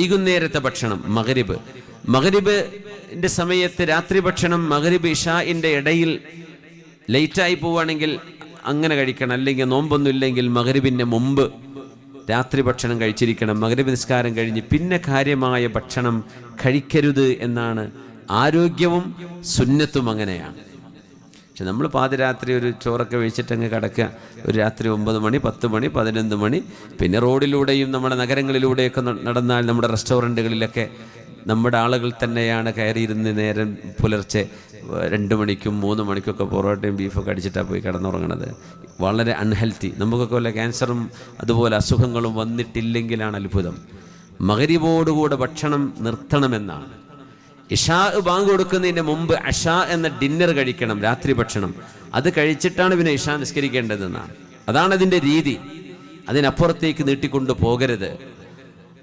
വൈകുന്നേരത്തെ ഭക്ഷണം മകരിബ് മകരിബിന്റെ സമയത്ത് രാത്രി ഭക്ഷണം മകരിബ് ഇഷാഇന്റെ ഇടയിൽ ലേറ്റായി പോവുകയാണെങ്കിൽ അങ്ങനെ കഴിക്കണം. അല്ലെങ്കിൽ നോമ്പൊന്നും ഇല്ലെങ്കിൽ മകരിബിന്റെ മുമ്പ് രാത്രി ഭക്ഷണം കഴിച്ചിരിക്കണം. മകരിബ് നിസ്കാരം കഴിഞ്ഞ് പിന്നെ കാര്യമായ ഭക്ഷണം കഴിക്കരുത് എന്നാണ് ആരോഗ്യവും സുന്നത്തും അങ്ങനെയാണ്. പക്ഷെ നമ്മൾ പാതിരാത്രി ഒരു ചോറൊക്കെ വെച്ചിട്ടങ്ങ് കിടക്കുക. ഒരു രാത്രി ഒമ്പത് മണി പത്ത് മണി പതിനൊന്ന് മണി. പിന്നെ റോഡിലൂടെയും നമ്മുടെ നഗരങ്ങളിലൂടെയൊക്കെ നടന്നാൽ നമ്മുടെ റെസ്റ്റോറന്റുകളിലൊക്കെ നമ്മുടെ ആളുകൾ തന്നെയാണ് കയറിയിരുന്ന് നേരം പുലർച്ചെ രണ്ട് മണിക്കും മൂന്ന് മണിക്കൊക്കെ പൊറോട്ടയും ബീഫൊക്കെ അടിച്ചിട്ടാണ് പോയി കിടന്നുറങ്ങണത്. വളരെ അൺഹെൽത്തി നമുക്കൊക്കെ വല്ല ക്യാൻസറും അതുപോലെ അസുഖങ്ങളും വന്നിട്ടില്ലെങ്കിലാണ് അത്ഭുതം. മകരിവോടുകൂടെ ഭക്ഷണം നിർത്തണമെന്നാണ്. ഇഷാ ബാങ്ക് കൊടുക്കുന്നതിന്റെ മുമ്പ് അഷാ എന്ന ഡിന്നർ കഴിക്കണം രാത്രി ഭക്ഷണം. അത് കഴിച്ചിട്ടാണ് പിന്നെ ഇഷാ നിസ്കരിക്കേണ്ടതെന്നാണ്. അതാണ് അതിന്റെ രീതി. അതിനപ്പുറത്തേക്ക് നീട്ടിക്കൊണ്ട് പോകരുത്.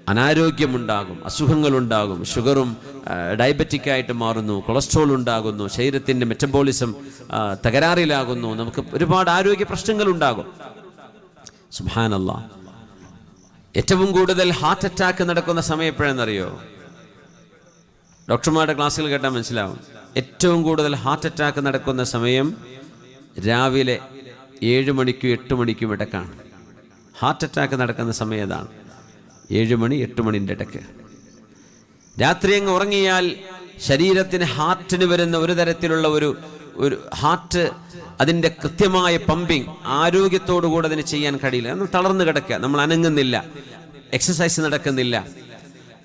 അനാരോഗ്യമുണ്ടാകും അസുഖങ്ങളുണ്ടാകും ഷുഗറും ഡയബറ്റിക് ആയിട്ട് മാറുന്നു കൊളസ്ട്രോൾ ഉണ്ടാകുന്നു ശരീരത്തിന്റെ മെറ്റബോളിസം തകരാറിലാകുന്നു നമുക്ക് ഒരുപാട് ആരോഗ്യ പ്രശ്നങ്ങൾ ഉണ്ടാകും സുഹാനല്ല ഏറ്റവും കൂടുതൽ ഹാർട്ട് അറ്റാക്ക് നടക്കുന്ന സമയം എപ്പോഴെന്നറിയോ ഡോക്ടർമാരുടെ ക്ലാസ്സുകൾ കേട്ടാൽ മനസ്സിലാവും. ഏറ്റവും കൂടുതൽ ഹാർട്ട് അറ്റാക്ക് നടക്കുന്ന സമയം രാവിലെ ഏഴ് മണിക്കും എട്ട് മണിക്കും ഇടക്കാണ്. ഹാർട്ട് അറ്റാക്ക് നടക്കുന്ന സമയം അതാണ് ഏഴ് മണി എട്ട് മണിന്റെ ഇടയ്ക്ക് രാത്രി അങ്ങ് ഉറങ്ങിയാൽ ശരീരത്തിന് ഹാർട്ടിന് വരുന്ന ഒരു തരത്തിലുള്ള ഒരു ഒരു ഹാർട്ട് അതിന്റെ കൃത്യമായ പമ്പിങ് ആരോഗ്യത്തോടുകൂടെ അതിന് ചെയ്യാൻ കഴിയില്ല. നമ്മൾ തളർന്നു കിടക്കുക നമ്മൾ അനങ്ങുന്നില്ല എക്സസൈസ് നടക്കുന്നില്ല.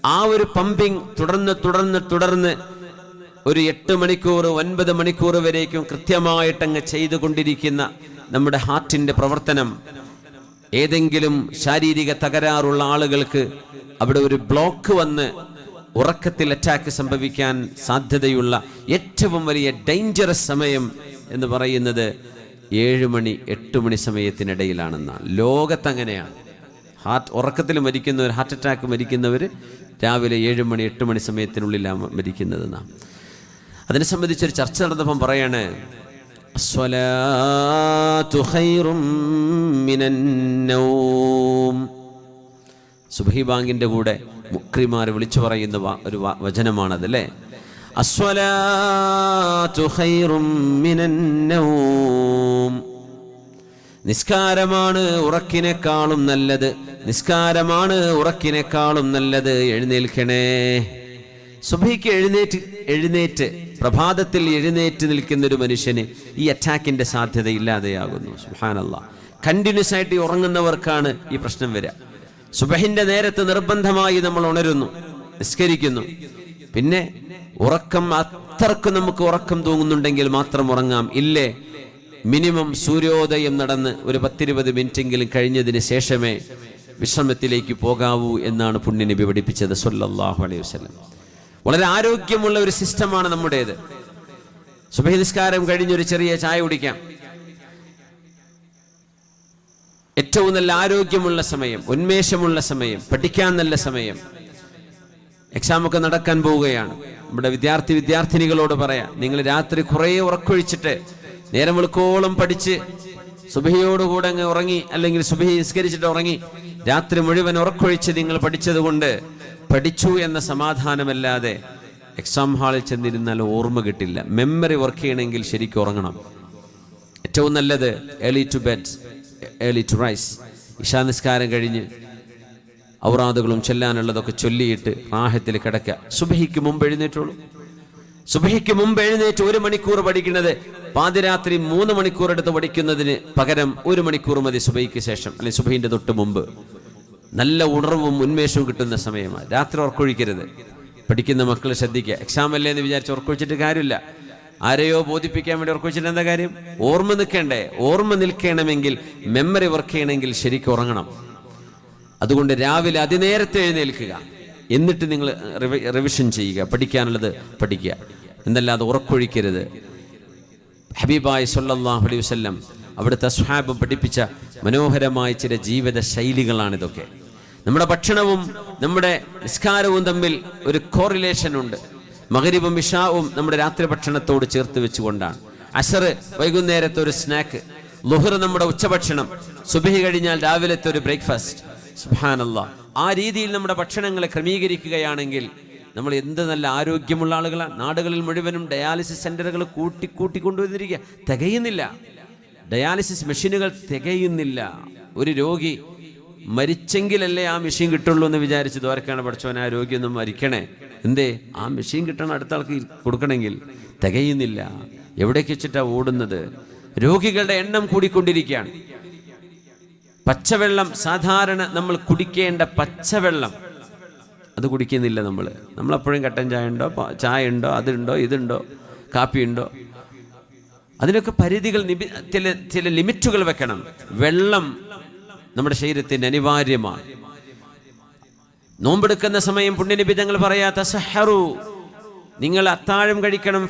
ആ ഒരു പമ്പിങ് തുടർന്ന് തുടർന്ന് തുടർന്ന് ഒരു എട്ട് മണിക്കൂർ ഒൻപത് മണിക്കൂർ വരേക്കും കൃത്യമായിട്ടങ്ങ് ചെയ്തുകൊണ്ടിരിക്കുന്ന നമ്മുടെ ഹാർട്ടിന്റെ പ്രവർത്തനം. ഏതെങ്കിലും ശാരീരിക തകരാറുള്ള ആളുകൾക്ക് അവിടെ ഒരു ബ്ലോക്ക് വന്ന് ഉറക്കത്തിൽ അറ്റാക്ക് സംഭവിക്കാൻ സാധ്യതയുള്ള ഏറ്റവും വലിയ ഡേഞ്ചറസ് സമയം എന്ന് പറയുന്നത് ഏഴ് മണി എട്ട് മണി സമയത്തിനിടയിലാണെന്നാണ്. ലോകത്തങ്ങനെയാണ്. ഹാർട്ട് ഉറക്കത്തിൽ മരിക്കുന്നവർ ഹാർട്ട് അറ്റാക്ക് മരിക്കുന്നവർ രാവിലെ ഏഴ് മണി എട്ട് മണി സമയത്തിനുള്ളിലാണ് മരിക്കുന്നത് നാം. അതിനെ സംബന്ധിച്ചൊരു ചർച്ച നടന്നപ്പം പറയാണ്. സുബഹി ബാങ്കിന്റെ കൂടെ മുക്രിമാർ വിളിച്ചു പറയുന്ന ഒരു വചനമാണത് അല്ലേ നിസ്കാരമാണ് ഉറക്കിനേക്കാളും നല്ലത്. നിസ്കാരമാണ് ഉറക്കിനേക്കാളും നല്ലത്. എഴുന്നേൽക്കണേ. സുബിക്ക് എഴുന്നേറ്റ് എഴുന്നേറ്റ് പ്രഭാതത്തിൽ എഴുന്നേറ്റ് നിൽക്കുന്ന ഒരു മനുഷ്യന് ഈ അറ്റാക്കിന്റെ സാധ്യത ഇല്ലാതെയാകുന്നു സുഹാനല്ല കണ്ടിന്യൂസ് ആയിട്ട് ഉറങ്ങുന്നവർക്കാണ് ഈ പ്രശ്നം വരിക. സുബഹിന്റെ നേരത്ത് നിർബന്ധമായി നമ്മൾ ഉണരുന്നു നിസ്കരിക്കുന്നു. പിന്നെ ഉറക്കം അത്രയ്ക്ക് നമുക്ക് ഉറക്കം തൂങ്ങുന്നുണ്ടെങ്കിൽ മാത്രം ഉറങ്ങാം. ഇല്ലേ? മിനിമം സൂര്യോദയം നടന്ന് ഒരു പത്തിരുപത് മിനിറ്റെങ്കിലും കഴിഞ്ഞതിന് ശേഷമേ വിശ്രമത്തിലേക്ക് പോകാവൂ എന്നാണ് പുണ്യനബി പഠിപ്പിച്ചത് സൊല്ലാഹു അലൈഹി വസല്ലം. വളരെ ആരോഗ്യമുള്ള ഒരു സിസ്റ്റമാണ് നമ്മുടേത്. സുഭനിസ്കാരം കഴിഞ്ഞൊരു ചെറിയ ചായ കുടിക്കാം. ഏറ്റവും നല്ല ആരോഗ്യമുള്ള സമയം ഉന്മേഷമുള്ള സമയം പഠിക്കാൻ നല്ല സമയം. എക്സാമൊക്കെ നടക്കാൻ പോവുകയാണ്. നമ്മുടെ വിദ്യാർത്ഥി വിദ്യാർത്ഥിനികളോട് പറയാം നിങ്ങൾ രാത്രി കുറേ ഉറക്കൊഴിച്ചിട്ട് നേരം വെളുക്കോളം പഠിച്ച് സുബഹിയോടുകൂടെ അങ്ങ് ഉറങ്ങി അല്ലെങ്കിൽ സുബഹി നിസ്കരിച്ചിട്ട് ഉറങ്ങി രാത്രി മുഴുവൻ ഉറക്കൊഴിച്ച് നിങ്ങൾ പഠിച്ചതുകൊണ്ട് പഠിച്ചു എന്ന സമാധാനമല്ലാതെ എക്സാം ഹാളിൽ ചെന്നിരുന്നാൽ ഓർമ്മ കിട്ടില്ല. മെമ്മറി വർക്ക് ചെയ്യണമെങ്കിൽ ശരിക്കും ഉറങ്ങണം. ഏറ്റവും നല്ലത് early to bed early to rise ഇഷാ നിസ്കാരം കഴിഞ്ഞ് ഔറാദുകളും ചെല്ലാനുള്ളതൊക്കെ ചൊല്ലിയിട്ട് റാഹത്തിൽ കിടക്കുക. സുബഹിക്ക് മുമ്പ് എഴുന്നേറ്റുള്ളൂ സുബഹിക്ക് മുമ്പ് എഴുന്നേറ്റ് ഒരു മണിക്കൂർ പഠിക്കുന്നത് പാതിരാത്രി മൂന്ന് മണിക്കൂർ എടുത്ത് പഠിക്കുന്നതിന് പകരം ഒരു മണിക്കൂർ മതി സുബഹിക്ക് ശേഷം അല്ലെങ്കിൽ സുബഹിന്റെ തൊട്ട് മുമ്പ്. നല്ല ഉണർവും ഉന്മേഷവും കിട്ടുന്ന സമയമാണ്. രാത്രി ഉറക്കൊഴിക്കരുത്. പഠിക്കുന്ന മക്കൾ ശ്രദ്ധിക്കുക. എക്സാം അല്ലേ എന്ന് വിചാരിച്ച് ഉറക്കൊഴിച്ചിട്ട് കാര്യമില്ല. ആരെയോ ബോധിപ്പിക്കാൻ വേണ്ടി ഉറക്കൊഴിച്ചിട്ട് എന്താ കാര്യം? ഓർമ്മ നിൽക്കേണ്ടേ. ഓർമ്മ നിൽക്കണമെങ്കിൽ മെമ്മറി വർക്ക് ചെയ്യണമെങ്കിൽ ശരിക്കും ഉറങ്ങണം. അതുകൊണ്ട് രാവിലെ അതിനേരത്തെ എഴുന്നേൽക്കുക. എന്നിട്ട് നിങ്ങൾ റിവ- റിവിഷൻ ചെയ്യുക. പഠിക്കാനുള്ളത് പഠിക്കുക. എന്നല്ലാതെ ഉറക്കൊഴിക്കരുത്. ഹബീബായ് സല്ലാഹു അലൈഹി വസല്ലം അവിടുത്തെ അസ്ഹാബ് പഠിപ്പിച്ച മനോഹരമായ ചില ജീവിത ശൈലികളാണിതൊക്കെ നമ്മുടെ ഭക്ഷണവും നമ്മുടെ നിസ്കാരവും തമ്മിൽ ഒരു കോറിലേഷൻ ഉണ്ട്. മകരീപും ഇഷാവും നമ്മുടെ രാത്രി ഭക്ഷണത്തോട് ചേർത്ത് വെച്ചുകൊണ്ടാണ്. അസർ വൈകുന്നേരത്തെ ഒരു സ്നാക്ക് ലുഹർ നമ്മുടെ ഉച്ചഭക്ഷണം സുബഹി കഴിഞ്ഞാൽ രാവിലത്തെ ഒരു ബ്രേക്ക്ഫാസ്റ്റ് സുഹാനല്ല ആ രീതിയിൽ നമ്മുടെ ഭക്ഷണങ്ങളെ ക്രമീകരിക്കുകയാണെങ്കിൽ നമ്മൾ എന്ത് നല്ല ആരോഗ്യമുള്ള ആളുകളാണ് നാടുകളിൽ മുഴുവനും ഡയാലിസിസ് സെന്ററുകൾ കൂട്ടി കൂട്ടി കൊണ്ടുവന്നിരിക്കുക. തികയുന്നില്ല. ഡയാലിസിസ് മെഷീനുകൾ തികയുന്നില്ല. ഒരു രോഗി മരിച്ചെങ്കിലല്ലേ ആ മെഷീൻ കിട്ടുള്ളൂ എന്ന് വിചാരിച്ച് ദ്വാരക്കാണ് പഠിച്ചവൻ ആ രോഗിയൊന്നും മരിക്കണേ. എന്തേ? ആ മെഷീൻ കിട്ടണം അടുത്ത ആൾക്ക് കൊടുക്കണമെങ്കിൽ തികയുന്നില്ല. എവിടേക്ക് വെച്ചിട്ടാണ് ഓടുന്നത്? രോഗികളുടെ എണ്ണം കൂടിക്കൊണ്ടിരിക്കുകയാണ്. പച്ചവെള്ളം സാധാരണ നമ്മൾ കുടിക്കേണ്ട പച്ചവെള്ളം. അത് കുടിക്കുന്നില്ല നമ്മൾ നമ്മളെപ്പോഴും കട്ടൻ ചായ ഉണ്ടോ? ചായ ഉണ്ടോ? അതുണ്ടോ? ഇതുണ്ടോ? കാപ്പി ഉണ്ടോ? അതിനൊക്കെ പരിധികൾ നിബി ചില ചില ലിമിറ്റുകൾ വെക്കണം. വെള്ളം നമ്മുടെ ശരീരത്തിന് അനിവാര്യമാണ്. നോമ്പെടുക്കുന്ന സമയം പുണ്യനിബി തങ്ങൾ പറയാത്ത സഹറു നിങ്ങൾ അത്താഴം കഴിക്കണം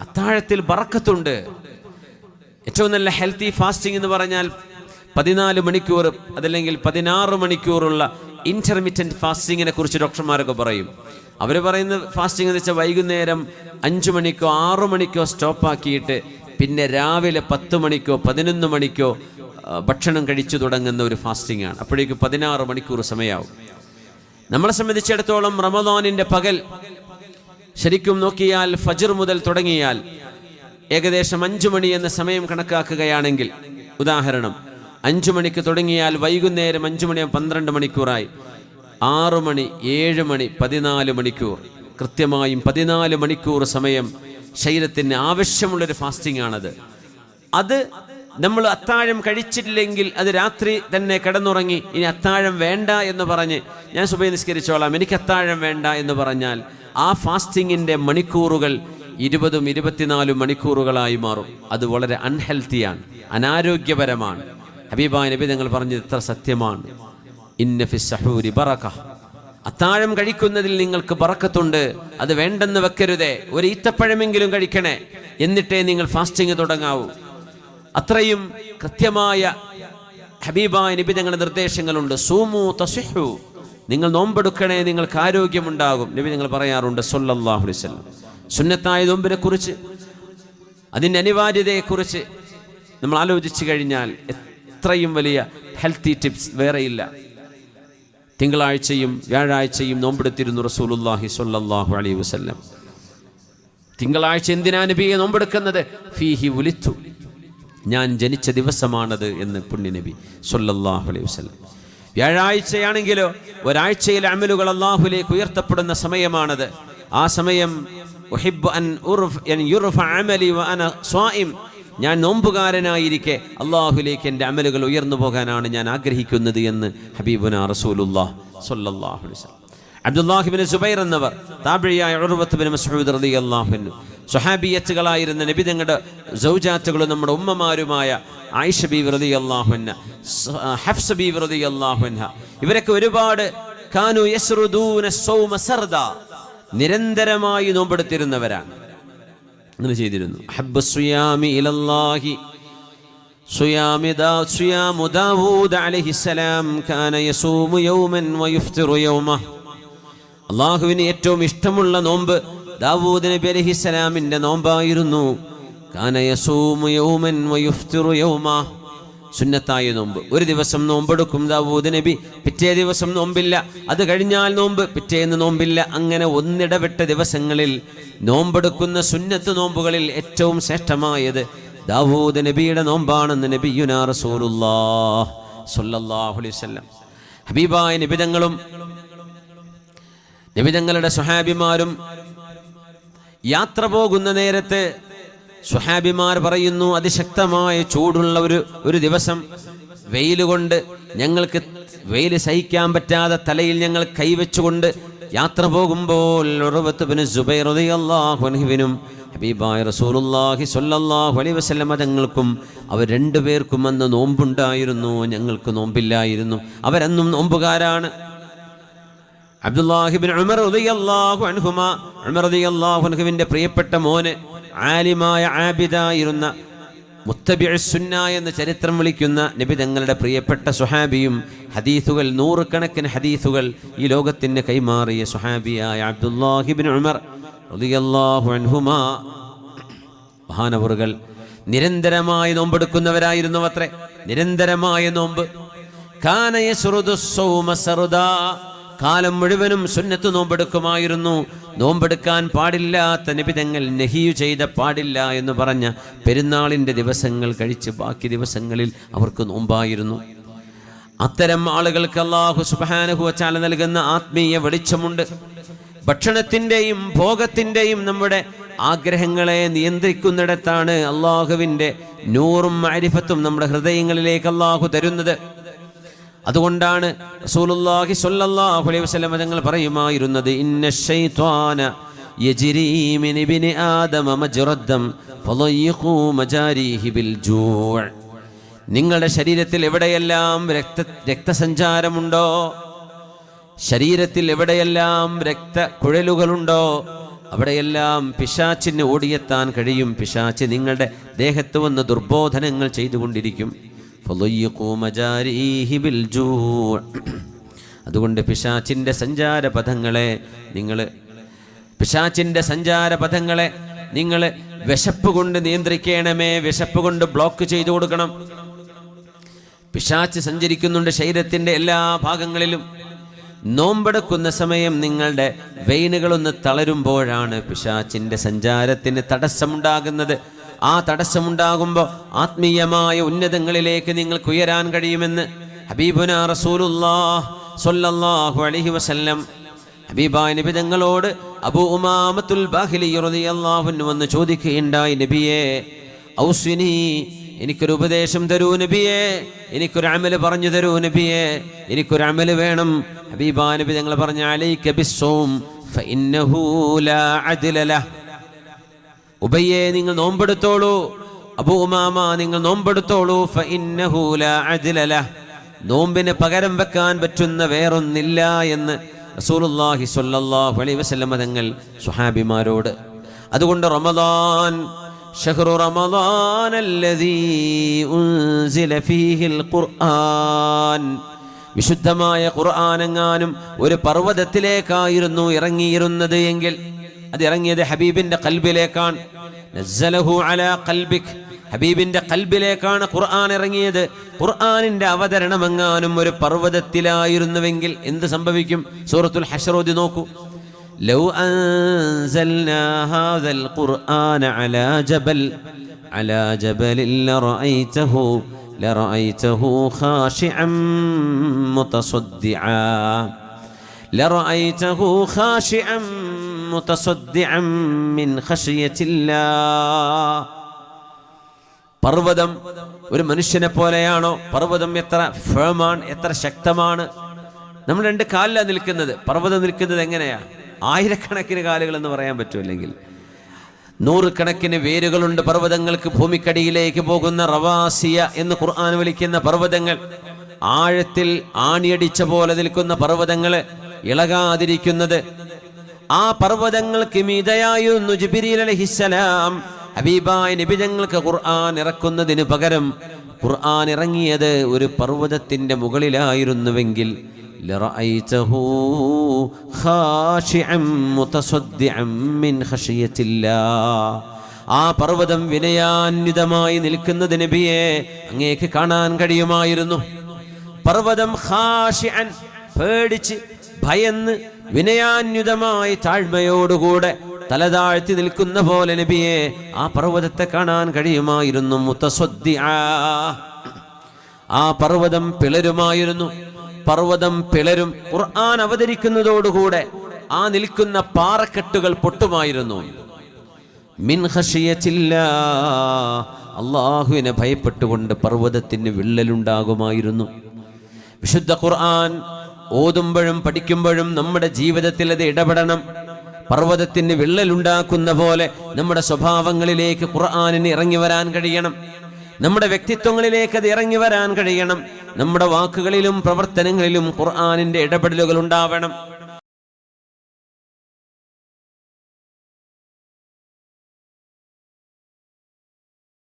അത്താഴത്തിൽ ബറക്കത്തുണ്ട്. ഏറ്റവും നല്ല ഹെൽത്തി ഫാസ്റ്റിംഗ് എന്ന് പറഞ്ഞാൽ പതിനാല് മണിക്കൂർ അതല്ലെങ്കിൽ പതിനാറ് മണിക്കൂറുള്ള ഇന്റർമീഡിയറ്റ് ഫാസ്റ്റിങ്ങിനെ കുറിച്ച് ഡോക്ടർമാരൊക്കെ പറയും. അവർ പറയുന്ന ഫാസ്റ്റിംഗ് എന്ന് വെച്ചാൽ വൈകുന്നേരം അഞ്ച് മണിക്കോ ആറു മണിക്കോ സ്റ്റോപ്പാക്കിയിട്ട് പിന്നെ രാവിലെ പത്ത് മണിക്കോ പതിനൊന്ന് മണിക്കോ ഭക്ഷണം കഴിച്ചു തുടങ്ങുന്ന ഒരു ഫാസ്റ്റിംഗ് ആണ്. അപ്പോഴേക്ക് പതിനാറ് മണിക്കൂർ സമയമാവും നമ്മളെ സംബന്ധിച്ചിടത്തോളം റമദാനിന്റെ പകൽ ശരിക്കും നോക്കിയാൽ ഫജർ മുതൽ തുടങ്ങിയാൽ ഏകദേശം അഞ്ചു മണി എന്ന സമയം കണക്കാക്കുകയാണെങ്കിൽ ഉദാഹരണം അഞ്ചു മണിക്ക് തുടങ്ങിയാൽ വൈകുന്നേരം അഞ്ചു മണി പന്ത്രണ്ട് മണിക്കൂറായി. ആറു മണി ഏഴ് മണി പതിനാല് മണിക്കൂർ. കൃത്യമായും പതിനാല് മണിക്കൂർ സമയം ശരീരത്തിന് ആവശ്യമുള്ളൊരു ഫാസ്റ്റിംഗ് ആണത്. അത് നമ്മൾ അത്താഴം കഴിച്ചിട്ടില്ലെങ്കിൽ അത് രാത്രി തന്നെ കിടന്നുറങ്ങി ഇനി അത്താഴം വേണ്ട എന്ന് പറഞ്ഞ് ഞാൻ സുബൈ നിസ്കരിച്ചോളാം. എനിക്ക് അത്താഴം വേണ്ട എന്ന് പറഞ്ഞാൽ ആ ഫാസ്റ്റിങ്ങിന്റെ മണിക്കൂറുകൾ ഇരുപതും ഇരുപത്തിനാലും മണിക്കൂറുകളായി മാറും. അത് വളരെ അൺഹെൽത്തിയാണ് അനാരോഗ്യപരമാണ്. ഹബീബായ നബി ഞങ്ങൾ പറഞ്ഞത് ഇത്ര സത്യമാണ്. ഇന്നഫിസൂരി ഫി സഹൂരി ബറക. അത്താഴം കഴിക്കുന്നതിൽ നിങ്ങൾക്ക് ബറക്കത്തുണ്ട് അത് വേണ്ടെന്ന് വെക്കരുതേ. ഒരു ഈത്തപ്പഴമെങ്കിലും കഴിക്കണേ. എന്നിട്ടേ നിങ്ങൾ ഫാസ്റ്റിംഗ് തുടങ്ങാവൂ. അത്രയും കൃത്യമായ ഹബീബായ നബി ഞങ്ങളുടെ നിർദ്ദേശങ്ങളുണ്ട്. സൂമു തസിഹു നിങ്ങൾ നോമ്പെടുക്കണേ നിങ്ങൾക്ക് ആരോഗ്യമുണ്ടാകും. നബി നിങ്ങൾ പറയാറുണ്ട് സൊല്ലാഹു വസല്ലം. സുന്നത്തായ നോമ്പിനെ കുറിച്ച് അതിന്റെ അനിവാര്യതയെക്കുറിച്ച് നമ്മൾ ആലോചിച്ചു കഴിഞ്ഞാൽ എത്രയും വലിയ ഹെൽത്തി ടിപ്സ് വേറെയില്ല. തിങ്കളാഴ്ചയും വ്യാഴാഴ്ചയും നോമ്പെടുത്തിരുന്നു റസൂലുല്ലാഹി സൊല്ലാഹു അലൈഹി വസല്ലം. തിങ്കളാഴ്ച എന്തിനാ നബിയെ നോമ്പെടുക്കുന്നത്? ഫീഹി ഉലിത്തു. ഞാൻ ജനിച്ച ദിവസമാണത് എന്ന് പുണ്യനബി സൊല്ലാഹു അലൈഹി വസ്ലം വ്യാഴാഴ്ചയാണെങ്കിലോ ഒരാഴ്ചയിലെ അമലുകൾ അള്ളാഹുലേക്ക് ഉയർത്തപ്പെടുന്ന സമയമാണത്. ആ സമയം ഞാൻ നോമ്പുകാരനായിരിക്കെ അള്ളാഹുലേക്ക് എന്റെ അമലുകൾ ഉയർന്നു പോകാനാണ് ഞാൻ ആഗ്രഹിക്കുന്നത് എന്ന് ഹബീബുന റസൂലുല്ലാ സ്വല്ലല്ലാഹു അലൈഹി വസല്ലം. അബ്ദുല്ലാഹിബിൻ സുബൈർ എന്നവർ താബിഴിയായ ഉർവത്തുബിൻ മസൂദ് റതി അള്ളാഹുനു സുഹാബിയത്തുകളായിരുന്ന നബി തങ്ങളുടെ സൗജാത്തുകളും നമ്മുടെ ഉമ്മമാരുമായ ആയിഷ ബി വ്രതി അള്ളാഹുന്ന ഹഫ്സ ബി വ്രതി അള്ളാഹുന്ന ഇവരൊക്കെ ഒരുപാട് കാനു യസ്രുദൂന സൗമ സർദ നിരന്തരമായി നോമ്പെടുത്തിരുന്നവരാണ്. അങ്ങനെ ചെയ്തിരുന്നു. ഹബ്ബ് സുയാമി ഇലല്ലാഹി സുയാമിദാ സുയാമുദാവൂദ് അലൈഹിസ്സലാം കാന യസൂമു യൗമൻ വയുഫ്തിറു യൗമഹ്. അള്ളാഹുവിന് ഏറ്റവും ഇഷ്ടമുള്ള നോമ്പ് ദാവൂദ് നബി അലഹിസ്സലാമിന്റെ നോമ്പായിരുന്നു. സുന്നത്തായ നോമ്പ്. ഒരു ദിവസം നോമ്പെടുക്കും ദാവൂദ് നബി. പിറ്റേ ദിവസം നോമ്പില്ല. അത് കഴിഞ്ഞാൽ നോമ്പ്. പിറ്റേന്ന് നോമ്പില്ല. അങ്ങനെ ഒന്നിടവിട്ട ദിവസങ്ങളിൽ നോമ്പെടുക്കുന്ന സുന്നത്ത് നോമ്പുകളിൽ ഏറ്റവും ശ്രേഷ്ഠമായത് ദാവൂദ് നബിയുടെ നോമ്പാണെന്ന് നബിയുനാ റസൂലുല്ലാ സ്വല്ലല്ലാഹു അലൈഹി വസല്ലം. ഹബീബായ നിബിതങ്ങളും നിബിതങ്ങളുടെ സുഹാബിമാരും യാത്ര പോകുന്ന നേരത്ത് സുഹാബിമാർ പറയുന്നു അതിശക്തമായ ചൂടുള്ള ഒരു ഒരു ദിവസം വെയിൽ കൊണ്ട് ഞങ്ങൾക്ക് വെയിൽ സഹിക്കാൻ പറ്റാതെ തലയിൽ ഞങ്ങൾ കൈവച്ചുകൊണ്ട് യാത്ര പോകുമ്പോൾ ഉറവത്ത് ബിൻ സുബൈർ റളിയല്ലാഹു അൻഹുവിനും ഹബീബായ തങ്ങൾക്കും അവർ രണ്ടുപേർക്കും അന്ന് നോമ്പുണ്ടായിരുന്നു ഞങ്ങൾക്ക് നോമ്പില്ലായിരുന്നു. അവരെന്നും നോമ്പുകാരാണ്. അബ്ദുല്ലാഹിബിൻ ഉമർ റളിയല്ലാഹു അൻഹുമ ഉമർ റളിയല്ലാഹു അൻഹുവിന്റെ പ്രിയപ്പെട്ട മോന് ആലിമായ ആബിദായിരുന്ന മുത്തബിഉ സുന്ന എന്ന ചരിത്രം വിളിക്കുന്ന നബി തങ്ങളുടെ പ്രിയപ്പെട്ട സുഹാബിയും ഹദീസുകൾ നൂറുകണക്കിന് ഹദീസുകൾ ഈ ലോകത്തിന് കൈമാറിയ സുഹാബിയായ അബ്ദുല്ലാഹിബിൻ ഉമർ റളിയല്ലാഹു അൻഹുമ മഹാനവറുകൾ നിരന്തരമായി നോമ്പെടുക്കുന്നവരായിരുന്നു അത്രേ നിരന്തരമായ നോമ്പ് കാന യസ്റുദു സ്സൗമ സർദാ. കാലം മുഴുവനും സുന്നത്ത് നോമ്പെടുക്കുമായിരുന്നു. നോമ്പെടുക്കാൻ പാടില്ലാത്ത നിബിതങ്ങൾ നെഹിയു ചെയ്ത പാടില്ല എന്ന് പറഞ്ഞ പെരുന്നാളിന്റെ ദിവസങ്ങൾ കഴിച്ച് ബാക്കി ദിവസങ്ങളിൽ അവർക്ക് നോമ്പായിരുന്നു. അത്തരം ആളുകൾക്ക് അള്ളാഹു സുബാനുഹുവച്ചാല നൽകുന്ന ആത്മീയ വെളിച്ചമുണ്ട്. ഭക്ഷണത്തിന്റെയും ഭോഗത്തിന്റെയും നമ്മുടെ ആഗ്രഹങ്ങളെ നിയന്ത്രിക്കുന്നിടത്താണ് അള്ളാഹുവിന്റെ നൂറും അരിഫത്തും നമ്മുടെ ഹൃദയങ്ങളിലേക്ക് അള്ളാഹു തരുന്നത്. അതുകൊണ്ടാണ് റസൂലുള്ളാഹി സ്വല്ലല്ലാഹു അലൈഹി വസല്ലം തങ്ങൾ പറയുമായിരുന്നത് ഇന്ന ഇബ്നി ആദമ ബിൽ നിങ്ങളുടെ ശരീരത്തിൽ എവിടെയെല്ലാം രക്ത രക്തസഞ്ചാരമുണ്ടോ? ശരീരത്തിൽ എവിടെയെല്ലാം രക്തക്കുഴലുകളുണ്ടോ അവിടെയെല്ലാം പിശാച്ചിന് ഓടിയെത്താൻ കഴിയും. പിശാച്ച് നിങ്ങളുടെ ദേഹത്ത് വന്ന് ദുർബോധനങ്ങൾ ചെയ്തുകൊണ്ടിരിക്കും. അതുകൊണ്ട് പിശാച്ചിന്റെ സഞ്ചാരപഥങ്ങളെ നിങ്ങൾ പിശാച്ചിന്റെ സഞ്ചാരപഥങ്ങളെ നിങ്ങൾ വിശപ്പ് കൊണ്ട് നിയന്ത്രിക്കണമേ വിശപ്പ് കൊണ്ട് ബ്ലോക്ക് ചെയ്തു കൊടുക്കണം. പിശാച്ച് സഞ്ചരിക്കുന്നുണ്ട് ശരീരത്തിന്റെ എല്ലാ ഭാഗങ്ങളിലും. നോമ്പെടുക്കുന്ന സമയം നിങ്ങളുടെ വെയിനുകളൊന്ന് തളരുമ്പോഴാണ് പിശാച്ചിന്റെ സഞ്ചാരത്തിന് തടസ്സമുണ്ടാകുന്നത്. ആ തടസ്സമുണ്ടാകുമ്പോൾ ആത്മീയമായ ഉന്നതങ്ങളിലേക്ക് നിങ്ങൾക്ക് ഉയരാൻ കഴിയുമെന്ന് ഹബീബുന റസൂലുല്ലാഹു സ്വല്ലല്ലാഹു അലൈഹി വസല്ലം ഹബീബായ നബി തങ്ങളോട് അബൂ ഉമാമത്തുൽ ബാഹിലി വന്ന് ചോദിക്കുകയുണ്ടായി നബിയെ ഔസ്വിനി എനിക്കൊരു ഉപദേശം തരൂ നബിയെ എനിക്കൊരു അമൽ പറഞ്ഞു തരൂ നബിയെ എനിക്കൊരു അമൽ വേണം. ഹബീബാ നബി തങ്ങൾ പറഞ്ഞ അലൈക കബിസ്സോം ഫഇന്നഹു ലാ ഉബയ്യെ നിങ്ങൾ നോമ്പെടുത്തോളൂ. അബു ഉമാമ നിങ്ങൾ നോമ്പെടുത്തോളൂ. നോമ്പിന് പകരം വെക്കാൻ പറ്റുന്ന വേറൊന്നില്ല എന്ന് റസൂലുള്ളാഹി സ്വല്ലല്ലാഹു അലൈഹി വസല്ലം തങ്ങൾ സുഹാബിമാരോട് അതുകൊണ്ട് റമദാൻ ഷഹ്റു റമദാൻ അല്ലദീ ഉൻസില ഫീഹിൽ ഖുർആൻ. വിശുദ്ധമായ ഖുർആൻ എങ്ങാനും ഒരു പർവതത്തിലേക്കായിരുന്നു ഇറങ്ങിയിരുന്നത് എങ്കിൽ അത് ഇറങ്ങിയത് ഹബീബിന്റെ കൽബിലേക്കാണ് നസ്സലഹു അലാ ഖൽബിക് ഹബീബിന്റെ കൽബിലേക്കാണ് ഖുർആൻ ഇറങ്ങിയത് ഖുർആനിന്റെ അവതരണമെങ്ങാനും ഒരു പർവ്വതത്തിലായിരുന്നുവെങ്കിൽ എന്ത് സംഭവിക്കും സൂറത്തുൽ ഹഷറോദി നോക്കൂ لو أنزلنا هذا القرآن على جبل على جبل لرأيته لرأيته خاشعا متصدعا لرأيته خاشعا പർവതം ഒരു മനുഷ്യനെ പോലെയാണോ? പർവതം എത്ര ഫേമാണ് എത്ര ശക്തമാണ്? നമ്മൾ രണ്ട് കാലിലാണ് നിൽക്കുന്നത്. പർവതം നിൽക്കുന്നത് എങ്ങനെയാ? ആയിരക്കണക്കിന് കാലുകൾ എന്ന് പറയാൻ പറ്റുമല്ലെങ്കിൽ. നൂറുകണക്കിന് വേരുകളുണ്ട് പർവതങ്ങൾക്ക് ഭൂമിക്കടിയിലേക്ക് പോകുന്ന റവാസിയ എന്ന് ഖുർആൻ വിളിക്കുന്ന പർവതങ്ങൾ. ആഴത്തിൽ ആണിയടിച്ച പോലെ നിൽക്കുന്ന പർവതങ്ങൾ ഇളകാതിരിക്കുന്നത് ആ പർവതങ്ങൾക്ക് മീതയായിരുന്നു ജിബിരി അലഹിസ്സലാം. ഹബീബായ നിബിജങ്ങൾക്ക് ഖുർആൻ ഇറക്കുന്നതിന് പകരം ഖുർആൻ ഇറങ്ങിയത് ഒരു പർവതത്തിന്റെ മുകളിലായിരുന്നുവെങ്കിൽ. ആ പർവതം വിനയാന്വിതമായി നിൽക്കുന്നത് നബിയെ അങ്ങേക്ക് കാണാൻ കഴിയുമായിരുന്നു. പർവതം പേടിച്ച് ഭയന്ന് വിനയാന്വിതമായി. താഴ്മയോടുകൂടെ തലതാഴ്ത്തി നിൽക്കുന്ന പോലെ നബിയെ ആ പർവതത്തെ കാണാൻ കഴിയുമായിരുന്നു മുത്തസ്വദ്ദി ആ പർവതം പിളരുമായിരുന്നു. പർവതം പിളരും. ഖുർആൻ അവതരിക്കുന്നതോടുകൂടെ ആ നിൽക്കുന്ന പാറക്കെട്ടുകൾ പൊട്ടുമായിരുന്നു. അള്ളാഹുവിനെ ഭയപ്പെട്ടുകൊണ്ട് പർവതത്തിന് വിള്ളലുണ്ടാകുമായിരുന്നു. വിശുദ്ധ ഖുർആൻ ഓതുമ്പോഴും പഠിക്കുമ്പോഴും നമ്മുടെ ജീവിതത്തിൽ അത് ഇടപെടണം. പർവതത്തിന് വിള്ളലുണ്ടാക്കുന്ന പോലെ നമ്മുടെ സ്വഭാവങ്ങളിലേക്ക് ഖുർആാനിന് ഇറങ്ങി വരാൻ കഴിയണം. നമ്മുടെ വ്യക്തിത്വങ്ങളിലേക്ക് അത് ഇറങ്ങി വരാൻ കഴിയണം. നമ്മുടെ വാക്കുകളിലും പ്രവർത്തനങ്ങളിലും ഖുർആനിന്റെ ഇടപെടലുകൾ ഉണ്ടാവണം.